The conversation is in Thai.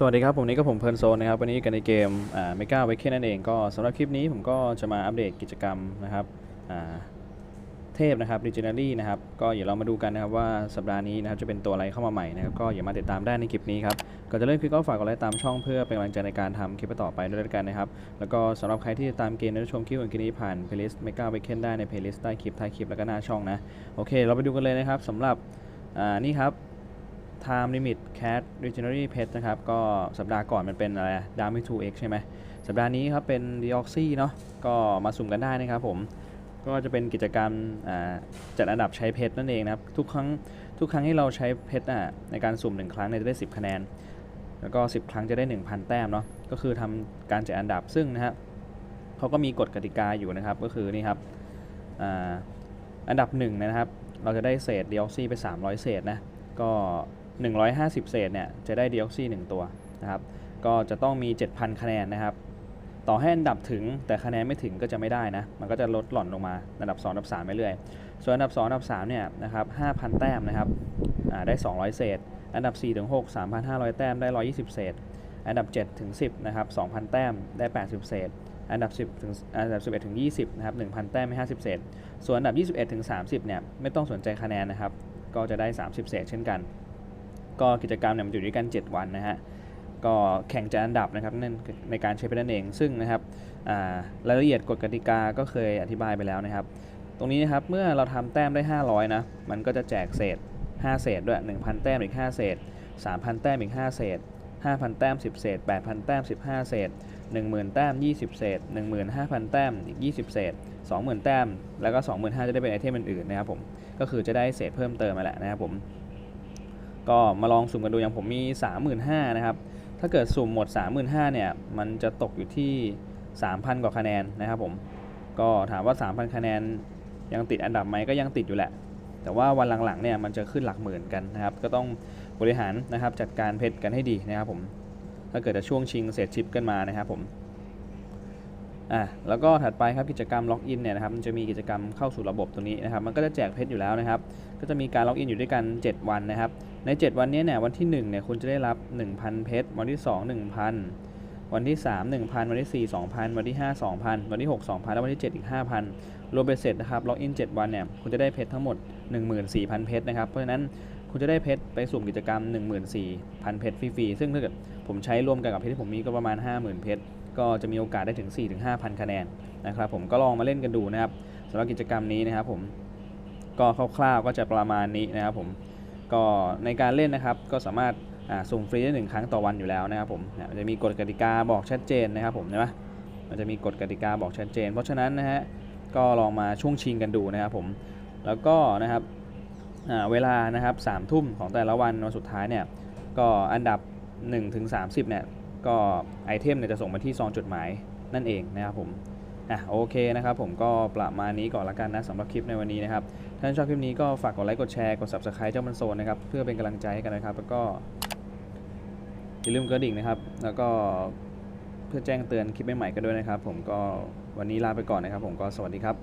สวัสดีครับ ผมนี่ก็ผมเพลิร์นโซนนะครับ วันนี้กันในเกมเมกาไวเคนนั่นเองก็สำหรับคลิปนี้ผมก็จะมาอัปเดตกิจกรรมนะครับอ่าเทพนะครับดิจิทัลี่นะครับก็เดี๋ยวเรามาดูกันนะครับว่าสัปดาห์นี้นะครับจะเป็นตัวอะไรเข้ามาใหม่นะครับก็อย่ามาติดตามได้ในคลิปนี้ครับก่อนจะเริ่มคลิปก็ฝากกดไลค์ตามช่องเพื่อเป็นกำลังใจในการทำคลิปต่อไปด้วยกันนะครับแล้วก็สำหรับใครที่จะตามเกมและชมคลิปองคลิปนี้ผ่านเพลย์ลิสต์เมกาไวเคนได้ในเพลย์ลิสต์ใต้คลิปท้ายคลิปแล้วก็หน้าช่องนะโอเค เราไปดูกันเลยนะครับสำหรับอ่านี่ครับ Time Limit Cat Legendary Pet นะครับ ก็สัปดาห์ก่อนมันเป็นอะไรดามิ 2x ใช่ไหม สัปดาห์นี้ครับเป็น Deoxy เนาะ ก็มาสุ่มกันได้นะครับผม ก็จะเป็นกิจกรรมจัดอันดับใช้เพชรนั่นเองนะครับ ทุกครั้งทุกครั้งที่เราใช้เพชรอะในการสุ่ม1ครั้งเนี่ยจะได้ 10 คะแนน แล้วก็ 10 ครั้งจะได้ 1,000 แต้มเนาะ ก็คือทำการจัดอันดับ ซึ่งนะฮะเขาก็มีกฎกติกาอยู่นะครับ ก็คือนี่ครับอ่าอันดับ1นะครับ เราจะได้เศษ Deoxy ไป 300 เศษนะ ก็ 150 เศษเนี่ยจะได้ Deoxy 1ตัวนะครับก็จะต้องมี 7,000 คะแนนนะครับ ต่อให้อันดับถึงแต่คะแนนไม่ถึงก็จะไม่ได้นะ มันก็จะลดหล่อนลงมาอันดับ 2 อันดับ3ไปเรื่อย ส่วนอันดับ 2 อันดับ3เนี่ยนะครับ5,000 แต้มนะครับได้ 200 เศษ อันดับ4ถึง6 3,500 แต้มได้ 120 เศษ อันดับ7ถึง10นะครับ2,000 แต้มได้ 80 เศษ อันดับ 10ถึงอันดับ11ถึง20นะครับ1,000 แต้มไม่50 เศษ ส่วนอันดับ 21ถึง30เนี่ยไม่ต้องสนใจคะแนนนะครับก็จะได้ 30 เศษเช่นกัน ก็กิจกรรมเนี่ยมันอยู่ด้วยกัน 7 วันนะฮะก็แข่งจะอันดับนะครับนั่นในการใช้ไปนั่นเองซึ่งนะครับรายละเอียดกฎกติกาก็เคยอธิบายไปแล้วนะครับ ตรงนี้นะครับเมื่อเราทำแต้มได้ 500นะมันก็จะแจกเศษ 5 เศษด้วย 1,000 แต้มอีก 5 เศษ 3,000 แต้มอีก 5 เศษ 5,000 แต้ม 10 เศษ 8,000 แต้ม 15 เศษ 10,000 แต้ม 20 เศษ 15,000 แต้มอีก 20 เศษ 20,000 แต้ม แล้วก็ 25,000 จะได้เป็นไอเทมอื่นๆนะครับผมก็คือจะได้เศษเพิ่มเติมมาแหละนะครับผม ก็มาลองสุ่มกันดูอย่างผมมี 35,000นะครับ ถ้าเกิดสุ่มหมด 35,000เนี่ย มันจะตกอยู่ที่ 3,000 กว่าคะแนนนะครับผม ก็ถามว่า 3,000 คะแนนยังติดอันดับไหมก็ยังติดอยู่แหละ แต่ว่าวันหลังๆเนี่ยมันจะขึ้นหลักหมื่นกันนะครับ ก็ต้องบริหารนะครับจัดการเพชรกันให้ดีนะครับผม ถ้าเกิดจะช่วงชิงเศษชิปกันมานะครับผม อะแล้วก็ถัดไปครับกิจกรรมล็อกอินเนี่ยนะครับมันจะมีกิจกรรมเข้าสู่ระบบตัวนี้นะครับมันก็จะแจกเพชรอยู่แล้วนะครับ ก็จะมีการล็อกอินอยู่ด้วยกัน 7 วันนะครับ ใน 7 วันนี้เนี่ยวันที่1เนี่ยคุณจะได้รับ 1,000 เพชรวันที่ 2 1,000 วันที่ 3 1,000 วันที่ 4 2,000 วันที่ 5 2,000 วันที่ 6 2,000 แล้ววันที่ 7 อีก 5,000 รวมเป็นเสร็จนะครับล็อกอิน 7 วันเนี่ยคุณจะได้เพชรทั้งหมด 14,000 เพชรนะครับเพราะฉะนั้นคุณจะได้เพชรไปสุ่มกิจกรรม 14,000 เพชรฟรีๆซึ่งถ้าเกิดผมใช้รวมกันกับเพชรที่ผมมีก็ประมาณ 50,000 เพชร ก็จะมีโอกาสได้ถึง 4-5,000 คะแนนนะครับผมก็ลองมาเล่นกันดูนะครับสำหรับกิจกรรมนี้นะครับผมก็คร่าวๆก็จะประมาณนี้นะครับผมก็ในการเล่นนะครับก็สามารถอ่าสุ่มฟรีได้หนึ่งครั้งต่อวันอยู่แล้วนะครับผมจะมีกฎกติกาบอกชัดเจนนะครับผมเห็นไหมมันจะมีกฎกติกาบอกชัดเจน เพราะฉะนั้นนะฮะก็ลองมาช่วงชิงกันดูนะครับผมแล้วก็นะครับเวลานะครับสามทุ่มของแต่ละวันวันสุดท้ายเนี่ยก็อันดับ1ถึง30เนี่ย ก็ไอเทมเนี่ยจะส่งมาที่ซองจดหมายนั่นเองนะครับผมอะโอเคนะครับผมก็ประมาณนี้ก่อนละกันนะสำหรับคลิปในวันนี้นะครับถ้าชอบคลิปนี้ก็ฝากกดไลค์กดแชร์กด subscribe เจ้ามันโซนนะครับเพื่อเป็นกำลังใจให้กันนะครับ แล้วก็อย่าลืมกระดิ่งนะครับ แล้วก็เพื่อแจ้งเตือนคลิปใหม่ๆกันด้วยนะครับ ผมก็วันนี้ลาไปก่อนนะครับ ผมก็สวัสดีครับ